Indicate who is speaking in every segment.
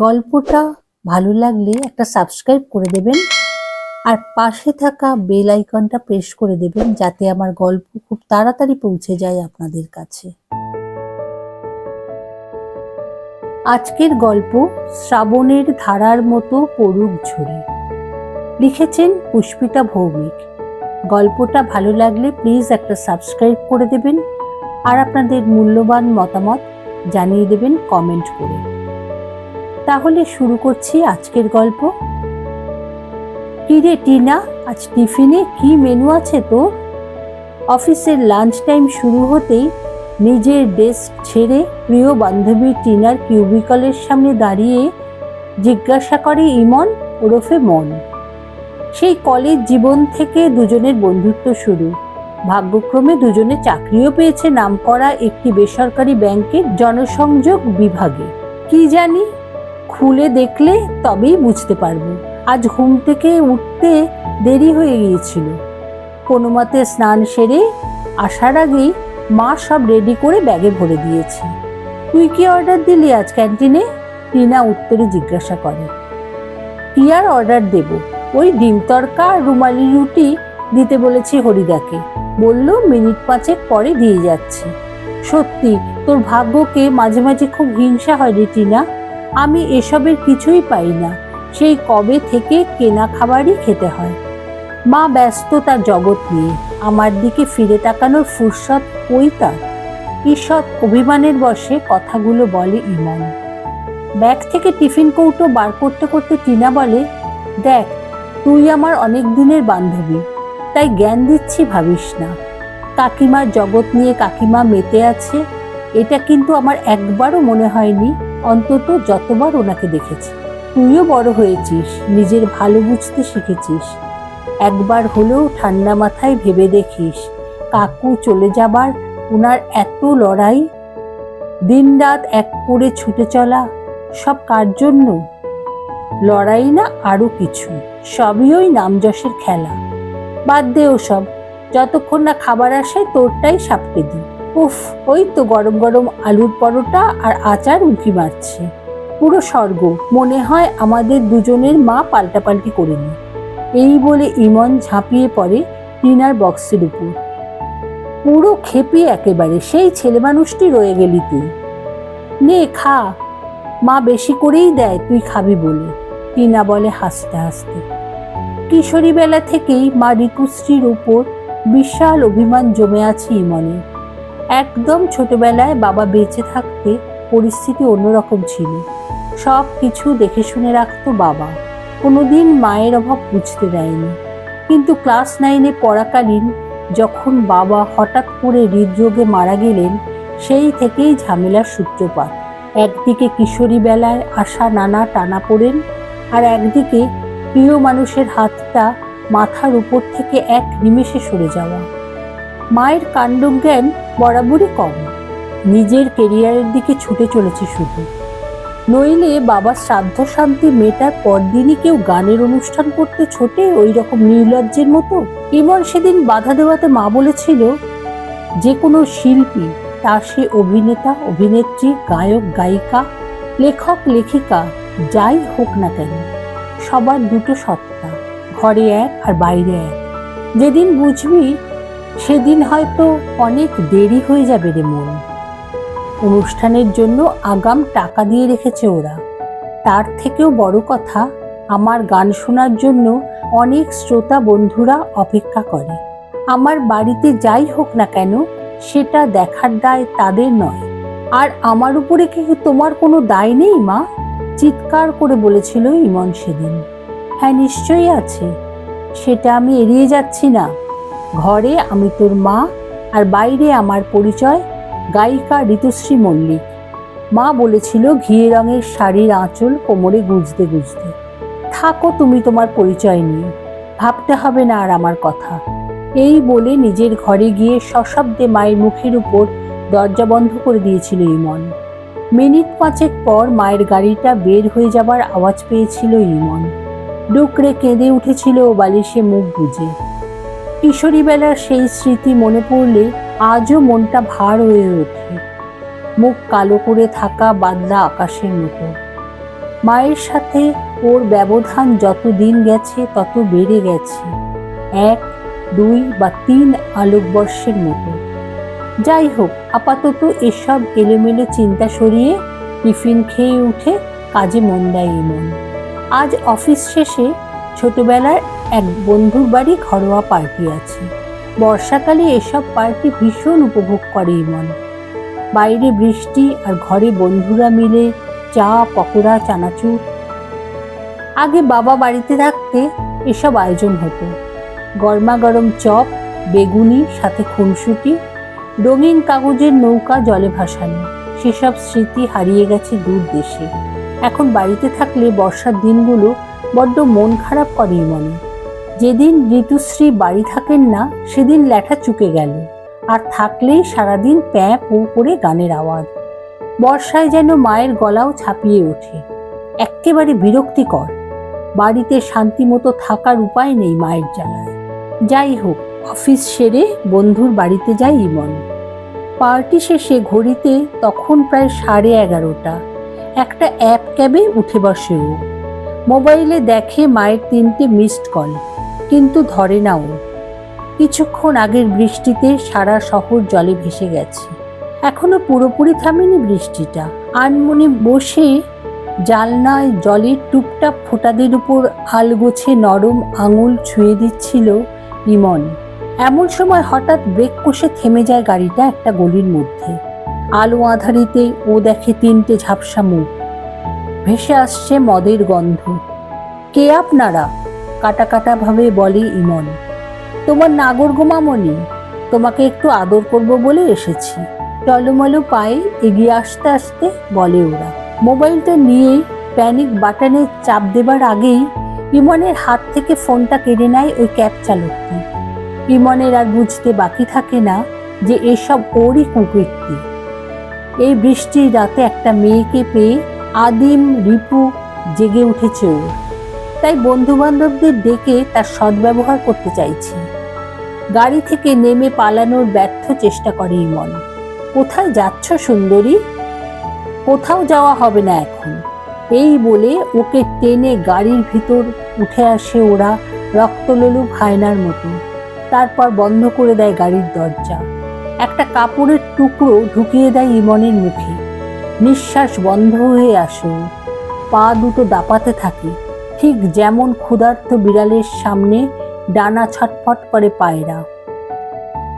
Speaker 1: গল্পটা ভালো লাগলে একটা সাবস্ক্রাইব করে দেবেন। আর পাশে থাকা বেল আইকনটা প্রেস করে দেবেন যাতে আমার গল্প খুব তাড়াতাড়ি পৌঁছে যায় আপনাদের কাছে। আজকের গল্প শ্রাবণের ধারার মতো পড়ুক ঝরে। লিখেছেন পুষ্পিতা ভৌমিক। গল্পটা ভালো লাগলে প্লিজ একটা সাবস্ক্রাইব করে দেবেন। আর আপনাদের মূল্যবান মতামত জানিয়ে দেবেন কমেন্ট করে। তাহলে শুরু করছি আজকের গল্প। কি রে টিনা, আজ টিফিনে কি মেনু আছে তো অফিসের লাঞ্চ টাইম শুরু হতেই নিজের ডেস্ক ছেড়ে প্রিয় বান্ধবী টিনার কিউবিকলের সামনে দাঁড়িয়ে জিজ্ঞাসা করে, ইমন, ওরফে মন। সেই কলেজ জীবন থেকে দুজনের বন্ধুত্ব শুরু। ভাগ্যক্রমে দুজনে চাকরিও পেয়েছে নামকরা একটি বেসরকারি ব্যাংকের জনসংযোগ বিভাগে। কি জানি খুলে দেখলে তবেই বুঝতে পারব। আজ ঘুম থেকে উঠতে দেরি হয়ে গিয়েছিল। কোনো মতে স্নান সেরে আসার আগেই মা সব রেডি করে ব্যাগে ভরে দিয়েছে। তুই কি অর্ডার দিলি আজ ক্যান্টিনে টিনা উত্তরে জিজ্ঞাসা করে। আর অর্ডার দেব। ওই ডিম তরকা আর রুমালি রুটি দিতে বলেছি হরিদাকে। বলল, মিনিট পাঁচেক পরে দিয়ে যাচ্ছে। সত্যি? তোর ভাগ্যকে মাঝে মাঝে খুব হিংসা হয় রে টিনা। আমি এসবের কিছুই পাই না। সেই কবে থেকে কেনা খাবারই খেতে হয়। মা ব্যস্ত তার জগৎ নিয়ে। আমার দিকে ফিরে তাকানোর ফুরসত ওই তার? ঈষৎ অভিমানের বসে কথাগুলো বলে ইমন। ব্যাগ থেকে টিফিন কৌটো বার করতে করতে টিনা বলে, দেখ, তুই আমার অনেক দিনের বান্ধবী, তাই জ্ঞান দিচ্ছি ভাবিস না। কাকিমার জগৎ নিয়ে কাকিমা মেতে আছে, এটা কিন্তু আমার একবারও মনে হয়নি অন্তত যতবার ওনাকে দেখেছি। তুইও বড় হয়েছিস, নিজের ভালো বুঝতে শিখেছিস। একবার হলেও ঠান্ডা মাথায় ভেবে দেখিস, কাকু চলে যাবার ওনার এত লড়াই। দিনরাত এক করে ছুটে চলা, সব কার জন্য? লড়াই না আরও কিছু, সবই ওই নামযশের খেলা। বাদ দে ও সব যতক্ষণ না খাবার আসে তোরটাই সাপটে দি উফ, ওই তো গরম গরম আলুর পরোটা আর আচার উঁকি মারছে। পুরো স্বর্গ, মনে হয় আমাদের দুজনের মা পাল্টাপাল্টি করে নি এই বলে ইমন ঝাঁপিয়ে পড়ে টিনার বক্সের উপর। পুরো খেপি একেবারে, সেই ছেলে মানুষটি রয়ে গেলি তুই। নে, খা। মা বেশি করেই দেয়, তুই খাবি বলে। টিনা বলে হাসতে হাসতে। কিশোরী বেলা থেকেই মা ঋতুশ্রীর উপর বিশাল অভিমান জমে আছে ইমনে একদম ছোটবেলায় বাবা বেঁচে থাকতে পরিস্থিতি অন্যরকম ছিল। সব কিছু দেখে শুনে রাখতো বাবা। কোনোদিন মায়ের অভাব বুঝতে দেয়নি। কিন্তু ক্লাস নাইনে পড়াকালীন যখন বাবা হঠাৎ করে হৃদরোগে মারা গেলেন, সেই থেকেই ঝামেলার সূত্রপাত। একদিকে কিশোরী বেলায় আসা নানা টানা পড়েন আর একদিকে প্রিয় মানুষের হাতটা মাথার উপর থেকে এক নিমেষে সরে যাওয়া। মায়ের কাণ্ডজ্ঞান বরাবরই কম। নিজের কেরিয়ারের দিকে ছুটে চলেছে শুধু। নইলে বাবার শ্রাদ্ধ শান্তি মেটার পরদিনই কেউ গানের অনুষ্ঠান করতে ছোটে ওই রকম নির্লজ্জের মতো? ইমন সেদিন বাধা দেওয়াতে মা বলেছিল, যে কোনো শিল্পী তা সে অভিনেতা, অভিনেত্রী, গায়ক, গায়িকা, লেখক, লেখিকা, যাই হোক না কেন, সবার দুটো সত্তা, ঘরে এক আর বাইরে এক। যেদিন বুঝবি সেদিন হয়তো অনেক দেরি হয়ে যাবে রে মন। অনুষ্ঠানের জন্য আগাম টাকা দিয়ে রেখেছে ওরা। তার থেকেও বড় কথা, আমার গান শোনার জন্য অনেক শ্রোতা বন্ধুরা অপেক্ষা করে। আমার বাড়িতে যাই হোক না কেন, সেটা দেখার দায় তাদের নয়। আর আমার উপরে কি তোমার কোনো দায় নেই, মা? চিৎকার করে বলেছিল ইমন সেদিন। হ্যাঁ নিশ্চয়ই আছে। সেটা আমি এড়িয়ে যাচ্ছি না। ঘরে আমি তোর মা আর বাইরে আমার পরিচয় গায়িকা ঋতুশ্রী মল্লিক। মা বলেছিল ঘিয়ে রঙের শাড়ির আঁচল কোমরে গুজতে গুজতে। থাকো তুমি তোমার পরিচয় নিয়ে, ভাবতে হবে না আর আমার কথা। এই বলে নিজের ঘরে গিয়ে সশব্দে মায়ের মুখের উপর দরজা বন্ধ করে দিয়েছিল ইমন। মিনিট পাঁচেক পর মায়ের গাড়িটা বের হয়ে যাবার আওয়াজ পেয়েছিল ইমন। ডুকরে কেঁদে উঠেছিল ও বালিশে মুখ বুঝে কিশোরী বেলার সেই স্মৃতি মনে পড়লে আজও মনটা ভার হয়ে ওঠে। মুখ কালো করে থাকা বাদলা আকাশের মতো। মায়ের সাথে ওর ব্যবধান যত দিন গেছে, তত বেড়ে গেছে। এক, দুই বা তিন আলোকবর্ষের মতো। যাই হোক, আপাতত এসব এলোমেলো চিন্তা সরিয়ে টিফিন খেয়ে উঠে কাজে মন দেয় ইমন আজ অফিস শেষে ছোটবেলার এক বন্ধুর বাড়ি ঘরোয়া পার্টি আছে। বর্ষাকালে এসব পার্টি ভীষণ উপভোগ করে ইমন বাইরে বৃষ্টি আর ঘরে বন্ধুরা মিলে চা, পকোড়া, চানাচুর। আগে বাবা বাড়িতে থাকতে এসব আয়োজন হতো। গরমা গরম চপ, বেগুনি, সাথে খুনসুটি, রঙিন কাগজের নৌকা, জলে ভাসানো, সেসব স্মৃতি হারিয়ে গেছে দূর দেশে। এখন বাড়িতে থাকলে বর্ষার দিনগুলো বড্ড মন খারাপ করে মনে। যেদিন ঋতুশ্রী বাড়ি থাকেন না, সেদিন ল্যাঠা চুকে গেল। আর থাকলেই সারাদিন প্যাঁ পো করে গানের আওয়াজ। বর্ষায় যেন মায়ের গলাও ছাপিয়ে ওঠে। একেবারে বিরক্তিকর। বাড়িতে শান্তিমতো থাকার উপায় নেই মায়ের জ্বালায়। যাই হোক, অফিস সেরে বন্ধুর বাড়িতে যাই ইমন পার্টি শেষে ঘড়িতে তখন প্রায় সাড়ে এগারোটা। একটা অ্যাপ ক্যাবে উঠে বসে ও। মোবাইলে দেখে মায়ের তিনটে মিসড কল কিন্তু ধরে না ও। কিছুক্ষণ আগের বৃষ্টিতে সারা শহর জলে ভেসে গেছে। এখনও পুরোপুরি থামেনি বৃষ্টিটা। আনমনে বসে জালনায় জলের টুপটাপ ফোঁটাদের উপর আলগোছে নরম আঙুল ছুঁয়ে দিচ্ছিল ইমন। এমন সময় হঠাৎ ব্রেক কষে থেমে যায় গাড়িটা একটা গলির মধ্যে। আলো আধারিতে ও দেখে তিনটে ঝাপসা মুখ। ভেসে আসছে মদের গন্ধ। কে আপনারা? কাটা কাটা ভাবে বলে ইমন। তোমার নাগর গোমামনি তোমাকে একটু আদর করব বলে এসেছি। টলমলো পায়ে এগিয়ে আসতে আসতে বলে ওরা। মোবাইলটা নিয়ে প্যানিক বাটনে চাপ দেবার আগেই ইমনের হাত থেকে ফোনটা কেড়ে নেয় ওই ক্যাব চালকটি। ইমনের আর বুঝতে বাকি থাকে না যে এসব ওরই কুকীর্তি এই বৃষ্টির রাতে একটা মেয়েকে পেয়ে আদিম রিপু জেগে উঠেছে ওর তাই বন্ধু বান্ধবদের ডেকে তার সদ্ব্যবহার করতে চাইছে। গাড়ি থেকে নেমে পালানোর ব্যর্থ চেষ্টা করে ইমন কোথায় যাচ্ছ সুন্দরী? কোথাও যাওয়া হবে না এখন। এই বলে ওকে টেনে গাড়ির ভিতর উঠে আসে ওরা রক্তলোলু ভায়নার মতো। তারপর বন্ধ করে দেয় গাড়ির দরজা। একটা কাপড়ের টুকরো ঢুকিয়ে দেয় ইমনের মুখে। নিঃশ্বাস বন্ধ হয়ে আসে। পা দুটো দাপাতে থাকে। ঠিক যেমন ক্ষুধার্ত বিড়ালের সামনে ডানা ছটফট করে পায়রা।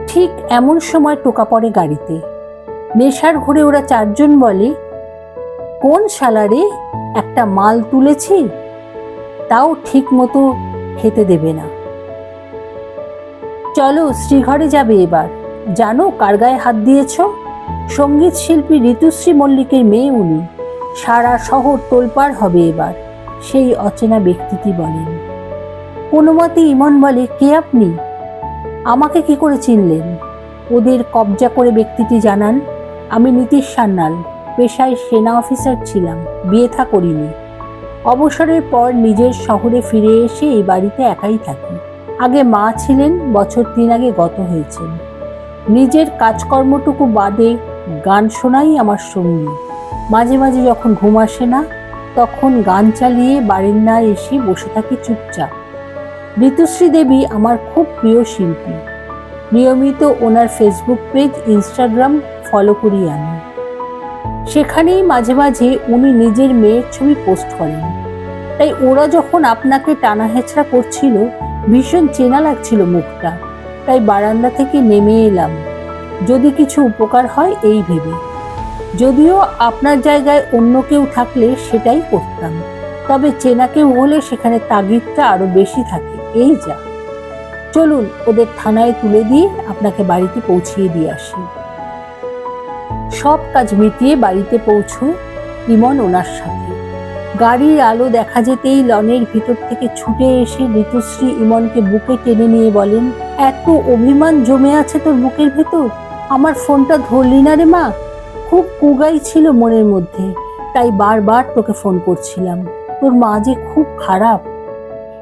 Speaker 1: ঠিক এমন সময় টোকা পড়ে গাড়িতে। নেশার ঘুরে ওরা চারজন বলে, কোন সালারে একটা মাল তুলেছি? তাও ঠিক মতো খেতে দেবে না। চলো, শ্রীঘরে যাবে এবার। জানো কার গায়ে হাত দিয়েছ? সংগীত শিল্পী ঋতুশ্রী মল্লিকের মেয়ে উনি। সারা শহর তোলপাড় হবে এবার, সেই অচেনা ব্যক্তিটি বলেন। কোনো মতে ইমন বলে, কে আপনি? আমাকে কি করে চিনলেন? ওদের কবজা করে ব্যক্তিটি জানান, আমি নীতিশ সান্যাল, পেশায় সেনা অফিসার ছিলাম, বিয়ে থা করিনি। অবসরের পর নিজের শহরে ফিরে এসে এই বাড়িতে একাই থাকি। আগে মা ছিলেন, বছর তিন আগে গত হয়েছেন। নিজের কাজকর্মটুকু বাদে গান শোনাই আমার সঙ্গী। মাঝে মাঝে যখন ঘুম আসে না, তখন গান চালিয়ে বাড়ির বারিন্দায় এসে বসে থাকি চুপচাপ। ঋতুশ্রী দেবী আমার খুব প্রিয় শিল্পী। নিয়মিত ওনার ফেসবুক পেজ ইনস্টাগ্রাম ফলো করি আমি সেখানেই মাঝে মাঝে উনি নিজের মেয়ের ছবি পোস্ট করেন। তাই ওরা যখন আপনাকে টানা হেঁচড়া করছিল, ভীষণ চেনা লাগছিল মুখটা। তাই বারান্দা থেকে নেমে এলাম। যদি কিছু উপকার হয়, এই ভেবে। যদিও আপনার জায়গায় অন্য কেউ থাকলে সেটাই করতাম। তবে চেনা কেউ হলে সেখানে তাগিদটা আরও বেশি থাকে। এই যা। চলুন, ওদের থানায় তুলে দিয়ে আপনাকে বাড়িতে পৌঁছিয়ে দিয়ে আসি। সব কাজ মিটিয়ে বাড়িতে পৌঁছয় ইমন ওনার সাথে। গাড়ির আলো দেখা যেতেই লনের ভিতর থেকে ছুটে এসে ঋতুশ্রী ইমনকে বুকে টেনে নিয়ে বলেন, এত অভিমান জমে আছে তোর বুকের ভেতর? আমার ফোনটা ধরলি না রে মা? খুব কুগাই ছিল মনের মধ্যে, তাই বারবার তোকে ফোন করছিলাম। তোর মা যে খুব খারাপ।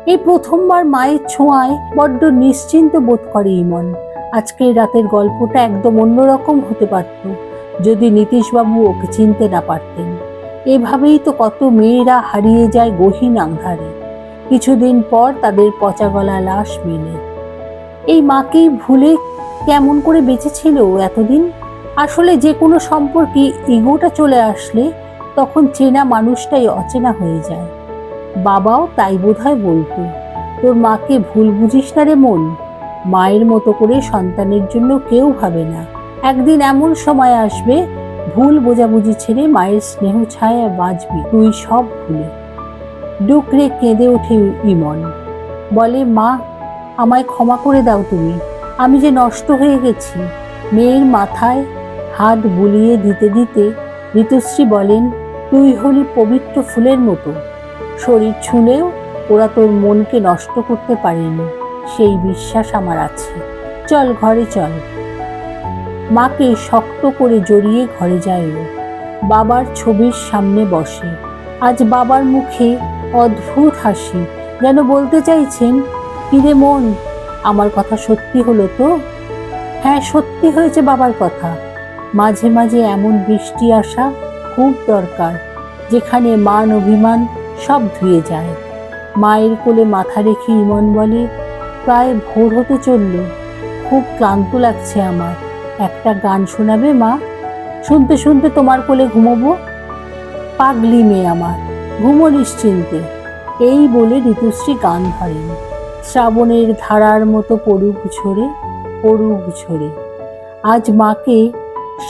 Speaker 1: এই প্রথমবার মায়ের ছোঁয়ায় বড্ড নিশ্চিন্ত বোধ করে ইমন। আজকের রাতের গল্পটা একদম অন্যরকম হতে পারত, যদি নীতিশবাবু ওকে চিনতে না পারতেন। এভাবেই তো কত মেয়েরা হারিয়ে যায় গহীন আন্ধারে। কিছুদিন পর তাদের পচা গলা লাশ মেলে। এই মাকেই ভুলে কেমন করে বেঁচেছিল এতদিন? আসলে যে কোনো সম্পর্কে ইগোটা চলে আসলে তখন চেনা মানুষটাই অচেনা হয়ে যায়। বাবাও তাই বোধহয় বলতো, তোর মাকে ভুল বুঝিস না রে মন। মায়ের মতো করে সন্তানের জন্য কেউ ভাবে না। একদিন এমন সময় আসবে ভুল বোঝাবুঝি ছেড়ে মায়ের স্নেহ ছায়া বাঁচবি তুই সব ভুলে। ডুকরে কেঁদে ওঠে ইমন। বলে, মা, আমায় ক্ষমা করে দাও তুমি। আমি যে নষ্ট হয়ে গেছি। মেয়ের মাথায় হাত বুলিয়ে দিতে দিতে ঋতুশ্রী বলেন, তুই হলি পবিত্র ফুলের মতো। শরীর ছুঁলেও ওরা তোর মনকে নষ্ট করতে পারেনি। সেই বিশ্বাস আমার আছে। চল, ঘরে চল। মাকে শক্ত করে জড়িয়ে ঘরে যায় ও। বাবার ছবির সামনে বসে। আজ বাবার মুখে অদ্ভুত হাসি। যেন বলতে চাইছেন, কিরে মন, আমার কথা সত্যি হলো তো? হ্যাঁ সত্যি হয়েছে বাবার কথা। মাঝে মাঝে এমন বৃষ্টি আসা খুব দরকার, যেখানে মান অভিমান সব ধুয়ে যায়। মায়ের কোলে মাথা রেখে ইমন বলে, প্রায় ভোর হতে চলল। খুব ক্লান্ত লাগছে আমার। একটা গান শোনাবে, মা? শুনতে শুনতে তোমার কোলে ঘুমোবো? পাগলি মেয়ে আমার, ঘুমো নিশ্চিন্তে। এই বলে ঋতুশ্রী গান ধরেন। শ্রাবণের ধারার মতো পড়ুক ঝরে পড়ুক ঝরে। আজ মাকে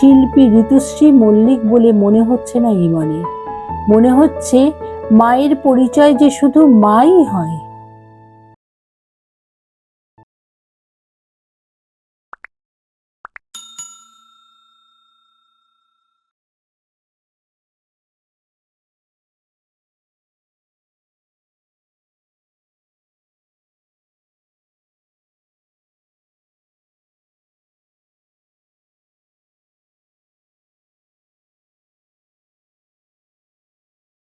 Speaker 1: শিল্পী ঋতুশ্রী মল্লিক বলে মনে হচ্ছে না ইমনের মনে হচ্ছে মায়ের পরিচয় যে শুধু মাই হয়।